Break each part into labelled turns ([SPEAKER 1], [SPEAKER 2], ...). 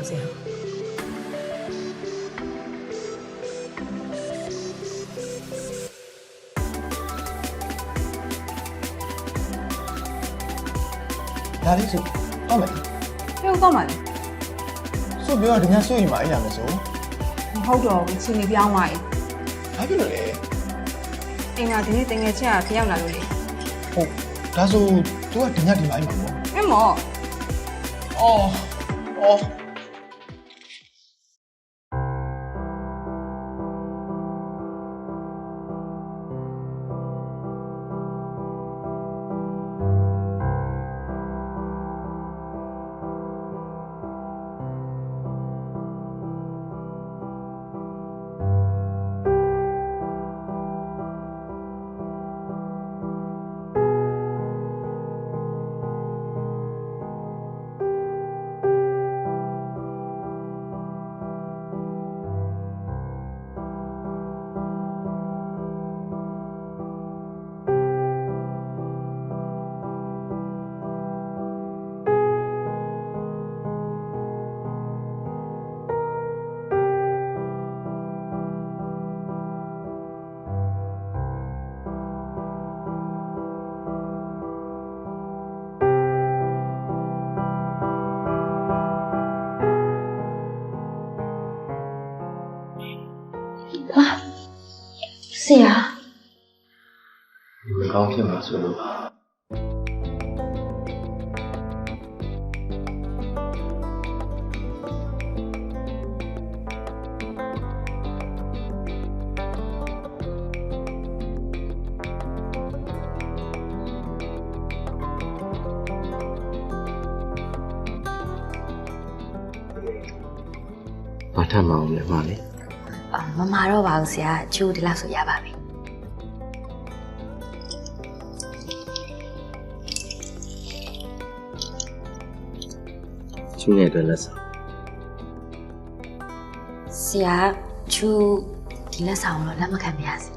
[SPEAKER 1] ပြောမတော့
[SPEAKER 2] ဘူးဆရာ
[SPEAKER 3] ဒါလေးဆိုတော့မယ်
[SPEAKER 2] ပြောတော့မှလေ
[SPEAKER 3] ဆိုပြောတော့ဒီညဆွေးရင်မအဲ့ရမယ်ဆို
[SPEAKER 2] မဟုတ်တော့ဘူးချင်းနေပြောင်းသွားရင်
[SPEAKER 3] ဘာဖြစ်လို့လဲ
[SPEAKER 2] အိမ်ကဒီနေ့တငယ်ချင်းကဖျောက်လာလို့လေ
[SPEAKER 3] ဟုတ်ဒါဆို तू ကဒီညဒီမိုင်းမှာပေါ့
[SPEAKER 2] အင်းမော်
[SPEAKER 3] အော်အော်
[SPEAKER 1] ဒီမကောင်းဖြစ်မှာဆိုလို့ဘာထမအောင်လဲမလေး
[SPEAKER 4] အာမမတော့ပါဘူးဆရာချိုးဒီလောက်ဆိုရပါပြီ
[SPEAKER 1] ကျူးငယ်အတွက်လက်ဆောင်
[SPEAKER 4] ဆရာချိုးဒီလက်ဆောင်တော့လက်မခံပါစေ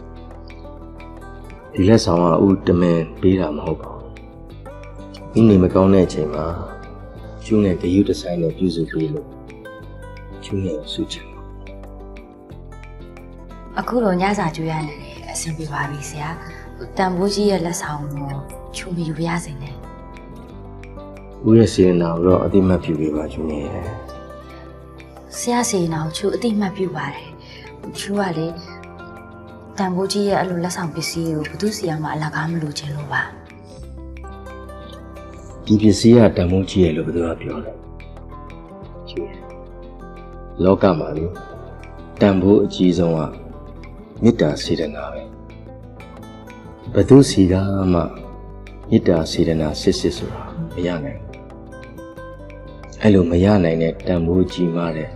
[SPEAKER 1] ဒီလက်ဆောင်ကဥတမင်ပေးတာမဟုတ်ပါဘူးဒီနေမကောင်းတဲ့အချိန်မှာကျူးငယ်ဂယုတဆိုင်နဲ့ပြုစုပေးလို့ကျူးငယ်ကိုဆုချင်တယ်
[SPEAKER 4] အခုတော့ညစာကျွေးရနေတယ်အဆင်ပြေပါပြီဆရာတန်ဖိုးကြီးရဲ့လက်ဆောင်ကိုချိုးမယူပါရစေနဲ့
[SPEAKER 1] ဦးရဲ့စေနာကိုတော့အတိမတ်ပြုပေးပါကျူးငယ်ရဲ့
[SPEAKER 4] ဆရာစီနာကိုချိုးအတိအမှတ်ပြုပါတယ်ချိုးကလေတန်ဖိုးကြီးရဲ့အဲ့လိုလက်ဆောင်ပစ္စည်းကိုဘသူစီအောင်မအလကားမလို့ခြင်းလို့ပါ
[SPEAKER 1] ဒီပစ္စည်းကတန်ဖိုးကြီးရဲ့လို့ဘယ်သူကပြောလဲကျူးငယ်လောကမှာလေတန်ဖိုးအကြီးဆုံးကမေတ္တာစေတနာပဲဘယ်သူစီကမှမေတ္တာစေတနာစစ်စစ်ဆိုတာမရနိုင်ဘူး အဲ့လိုမရနိုင်တဲ့တန်ဖိုးကြီးမားတဲ့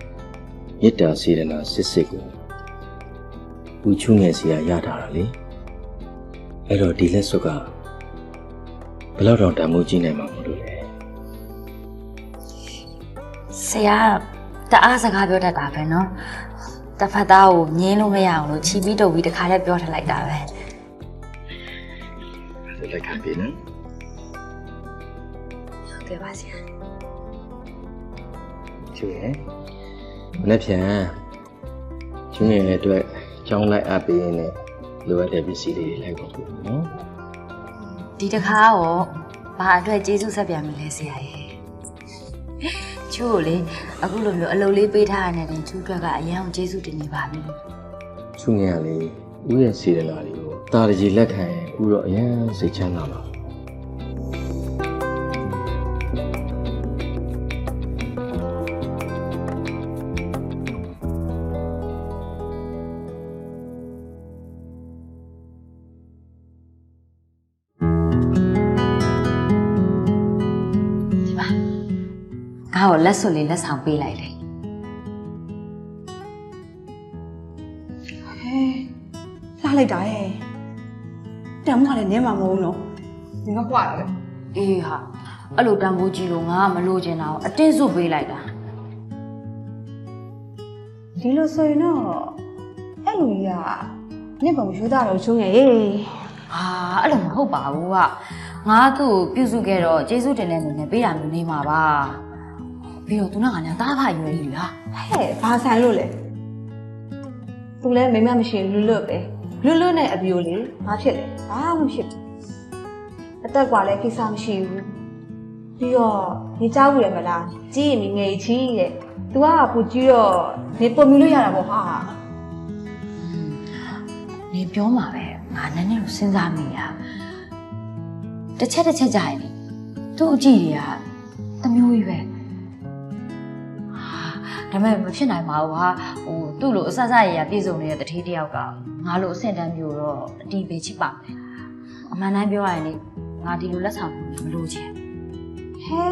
[SPEAKER 1] မေတ္တာစေတနာစစ်စစ်ကိုဦးချုံငယ်စရာရတာလေအဲ့တော့ဒီလက်စွပ်ကဘလောက်တောင်တန်ဖိုးကြီးနိုင်မှာမလို့လဲ
[SPEAKER 4] ဆရာတအားစကားပြောတတ်တာပဲနော်တဖက်သားကိုငင်းလို့မရအောင်လို့ချီပြီးတုပ်ပြီးတခါတည်းပြောထလိုက်တာပဲ
[SPEAKER 1] ဒါလည်းခံပြီနော်
[SPEAKER 4] ဟုတ်ကဲ့ပါဆရာ
[SPEAKER 1] ကျူရယ်မနေ့ပြန်ကျူရယ်အတွက်ကြောင်းလိုက်အပ်ပေးရင်လည်းလိုအပ်တဲ့ပစ္စည်းတွေလိုက်ပါဘူးနော်
[SPEAKER 4] ဒီတခါရောဘာအတွက်ကျေးဇူးဆက်ပြန်မလဲဆရာရဲ့ချို့ကိုလေအခုလိုမျိုးအလုပ်လေးပေးထားရတဲ့ချူထွက်ကအရန်ကိုကျေးဇူးတင်နေပါပြီ
[SPEAKER 1] ကျူငယ်ကလေဦးရဲ့စေတနာတွေကိုတာတကြီးလက်ခံရင်ဦးတော့အရင်စိတ်ချမ်းသာပါ
[SPEAKER 4] ငါ့ကိုလက်စွပ်လေးလက်ဆောင်ပေးလိုက်တယ်
[SPEAKER 2] ဟဲ့လှလိုက်တာဟဲ့တံမွားလည်းနင်းမှာမဟုတ်လို့ဒီကကွာတယ်
[SPEAKER 4] အေးဟာအဲ့လိုတံမိုးကြီးလို့ငါကမလို့ကျင်တာကိုအတင်းစုပေးလိုက်တာ
[SPEAKER 2] ဒီလိုဆိုရင်တော့အဲ့လူကြီးကနေ့ပုံရွေးတာတော့ချုံရဲ့
[SPEAKER 4] ဟာအဲ့လိုမဟုတ်ပါဘူးကငါသူ့ကိုပြုစုခဲ့တော့ကျေးဇူးတင်တဲ့အနေနဲ့ပေးတာမျိုးနေမှာပါ ပြီးတော့သူကငါညာတားဖရွယ်ကြီးလား
[SPEAKER 2] ဟဲ့ဘာဆိုင်လို့လဲသူလည်းမိမမရှိလွတ်လွတ်ပဲလွတ်လွတ်နဲ့အပြိုလေးဘာဖြစ်လဲဘာမှမဖြစ်ဘူးအသက်ကလည်းကိစ္စမရှိဘူးပြီးတော့နေကြောက်ဘူးလေမလားကြီးရင်ငယ်ကြီးတဲ့ तू ကပူကြီးတော့နေပုံမြလို့ရတာပေါ့ဟာ
[SPEAKER 4] နေပြောမှာပဲငါနည်းနည်းတော့စဉ်းစားမိတာတစ်ချက်တစ်ချက်ကြာရင်လေသူ့အကြည့်တွေကတမျိုးကြီးပဲဟာ ဒါပေမဲ့မဖြစ်နိုင်ပါဘူးဟာဟိုသူ့လိုအဆအဆရရပြည့်စုံနေတဲ့တထေးတစ်ယောက်ကငါလိုအဆင့်တန်းမျိုးတော့အတီးပဲချစ်ပါမယ်အမှန်တမ်းပြောရရင်လေငါဒီလိုလက်ဆောင်မလို့ချင်
[SPEAKER 2] ဟဲ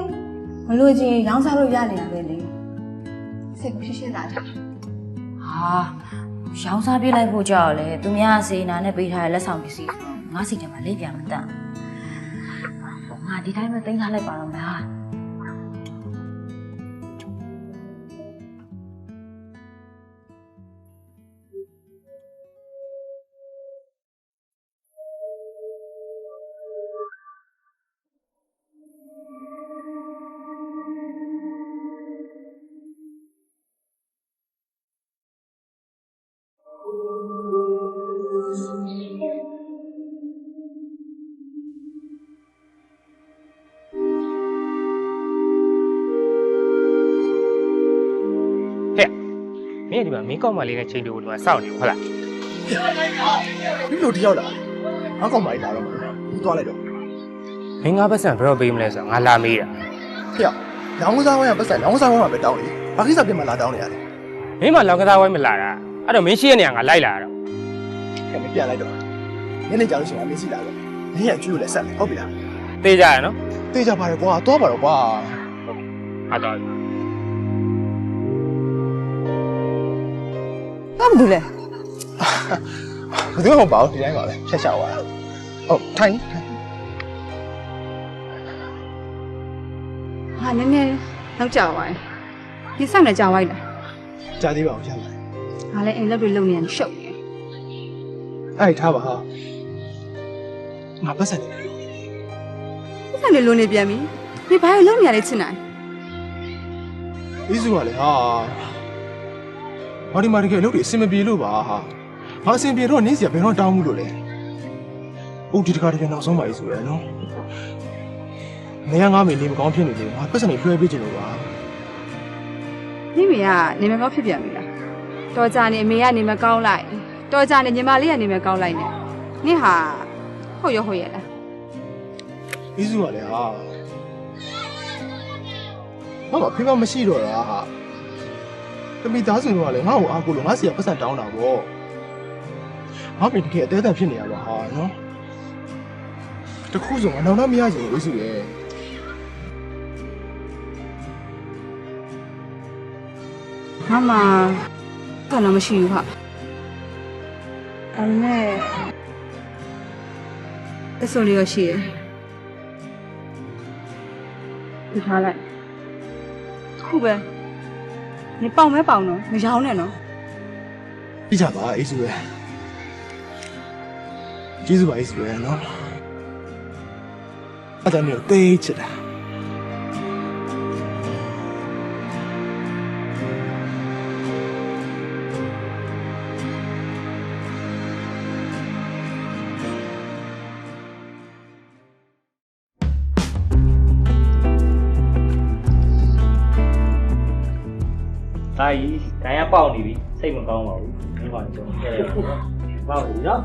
[SPEAKER 2] မလို့ချင်းရောင်းစားလို့ရနေတာပဲလေစိတ်ကိုရှင်းရှင်းလာကြ
[SPEAKER 4] ဟာရောင်းစားပြလိုက်ဖို့ကြောက်လေသူများစေနာနဲ့ပေးထားတဲ့လက်ဆောင်ပစ္စည်းဆိုတော့ငါစိတ်ထဲမှာလက်ပြန်မတန့်ဘူးငါဒီတိုင်းပဲတင်ထားလိုက်ပါတော့မယ်
[SPEAKER 5] င်းကဒီမှာမင်းကောက်မလေးနဲ့ချိန်တူကိုဒီမှာစောင့်နေဘူးဟုတ်လား
[SPEAKER 3] ဒီလိုတယောက်လာငါကောင်မလေးလာတော့မှာဘူးသွားလိုက်တော့
[SPEAKER 5] မင်းငါပတ်စံဘယ်တော့ပေးမလဲဆိုတော့ငါလာမေးတာ
[SPEAKER 3] ဖေရောင်းစားဝိုင်းကပတ်စံရောင်းစားဝိုင်းမှာပဲတောင်းလေဘာကိစ္စပြင်မှာလာတောင်းနေရလဲ
[SPEAKER 5] မင်းမလောင်ကစားဝိုင်းမလာတာအဲ့တော့မင်းရှိရနေရငါလိုက်လာတာတော့
[SPEAKER 3] ခင်ဗျပြန်လိုက်တော့ညနေကြောင်လို့ရှိရင်အမေးစီလာတော့ညရကျွေးလို့လည်းဆက်မယ်ဟုတ်ပြီလား
[SPEAKER 5] တေးကြရနော်
[SPEAKER 3] တေးကြပါရကွာသွားပါတော့ကွာ
[SPEAKER 5] ဟာတော့
[SPEAKER 2] ဘာမလို့လဲ
[SPEAKER 3] ဘယ်သူမှမပါဘူးဒီတိုင်းပါပဲဖြတ်ချသွားတာဟုတ်ထိုင်ထိုင်
[SPEAKER 2] ဟာနည်းနည်းနောက်ကျသွားတယ်ဒီဆောင်နေကြာသွားပြီလား
[SPEAKER 3] ကြားသေးပါအောင်ရပါတယ်
[SPEAKER 2] ငါလည်းအိမ်လက်တွေလုံနေရင်ရှုပ်နေ
[SPEAKER 3] အဲ့ထားပါဟာငါပတ်စံနေ
[SPEAKER 2] ဒီဆောင်နေလုံနေပြန်ပြီဒီဘာလို့လုံနေရလဲချင်နိုင်
[SPEAKER 3] အေးစုကလည်းဟာ ဘာဒီမာဒီကအလုပ်တွေအဆင်မပြေလို့ပါဟာဘာအဆင်ပြေတော့နင်းစီကဘယ်တော့တောင်းမှုလို့လဲဟုတ်ဒီတခါတည်းနောက်ဆုံးပါအေးစုရယ်နော်နေရငါမေနေမကောင်းဖြစ်နေတယ်ငါပတ်စံနေလွှဲပေးချင်လို့ပါ
[SPEAKER 2] မိမိကနေမကောင်းဖြစ်ပြန်ပြီလားတော်ကြနေအမေကနေမကောင်းလိုက်တော်ကြနေညီမလေးကနေမကောင်းလိုက်နဲ့နင့်ဟာဟုတ်ရဟုတ်ရလား
[SPEAKER 3] အေးစုကလည်းဟာဘာမှဖေးမမရှိတော့တာဟာ တမိသားစုကလည်းငါ့ကိုအားကိုလို့ငါစီကပတ်စံတောင်းတာပေါ့ငါပြင်တကယ်အသေးအံဖြစ်နေရပါဟာနော်တခုဆိုငါနောက်တော့မရချင်ဘူးအေးစုရဲ့
[SPEAKER 2] ငါမှဘာလို့မရှိဘူးဟာအဲ့မဲ့အစိုးရရှိတယ်ဒီထားလိုက်ခုပဲ နေပေါင်မဲပေါင်တော့မရောင်းနဲ့နော်
[SPEAKER 3] ပြကြပါအေးစုရဲ့ကျေးဇူးပါအေးစုရဲ့နော်အဲ့ဒါမျိုးတေးချစ်တာ
[SPEAKER 5] ဒါကြီးဒိုင်ကပေါက်နေပြီစိတ်မကောင်းပါဘူးမင်းကတော့ကျွန်တော်ခဲ့ရတယ်နော်ပေါက်ပြီနော်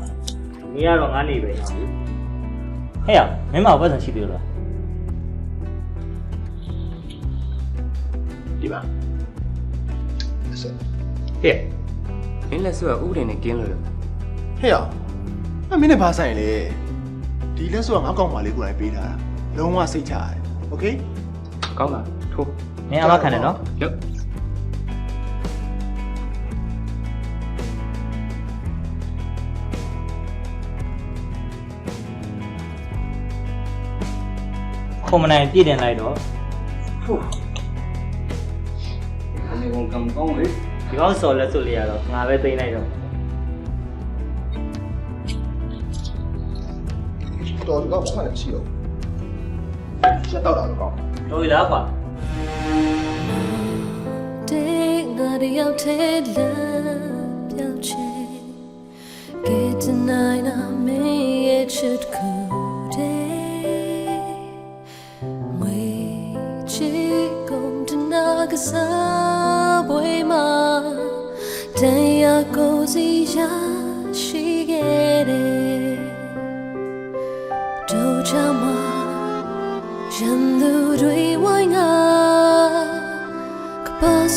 [SPEAKER 5] မင်းကတော့ငါနေပဲနော်ဟဲ့ရမင်းမပတ်စံရှိသေးလား
[SPEAKER 3] ဒီပါဆက်
[SPEAKER 5] ဟဲ့မင်းလက်စွပ်ကဥပဒေနဲ့ကင်းလို့လို့
[SPEAKER 3] ဟဲ့ရအမင်းနဲ့ဘာဆိုင်လဲဒီလက်စွပ်ကငါကောက်ပါလေးကိုယ်တိုင်ပေးထားတာလုံးဝစိတ်ချရတယ်โอเค
[SPEAKER 5] ကောင်းလားထိုးမင်းအမခံတယ်နော်ရုပ် ခုံမနိုင်ပြည့်တင်လိုက်တော့
[SPEAKER 1] အနေကောင်ကံကောင်းလေ
[SPEAKER 5] ဒီကောင်စော်လက်စွပ်လေးရတော့ငါပဲသိမ့်လိုက်တော့
[SPEAKER 3] တော်တော့ဘာမှလည်းမရှိတော့ချက်တော့တာတော့ကောင်း
[SPEAKER 5] တော်ပြီလားကွာ
[SPEAKER 6] Day not out till love Get tonight I may it should go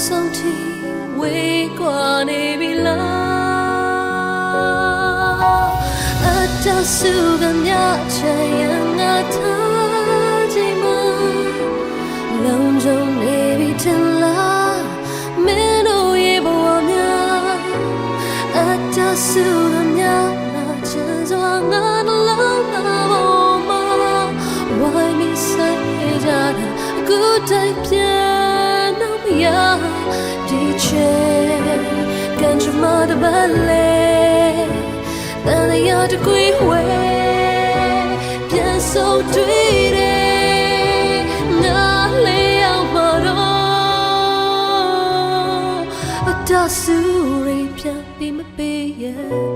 [SPEAKER 6] ဆုံးတီဝေးကွာနေပြီလားအတဆုကမြချင်ရငါထားချိန်မှာလုံးစုံနေပြီထင်လားမင်းတို့ရဲ့ဘဝများအတဆုကမြလာချင်စွာငါနှလုံးသားပေါ်မှာ Why me say that a good day Can't you mother ballet Then the other queen way Bien so tweety Na lay out maro A dasuri pian be me be yeah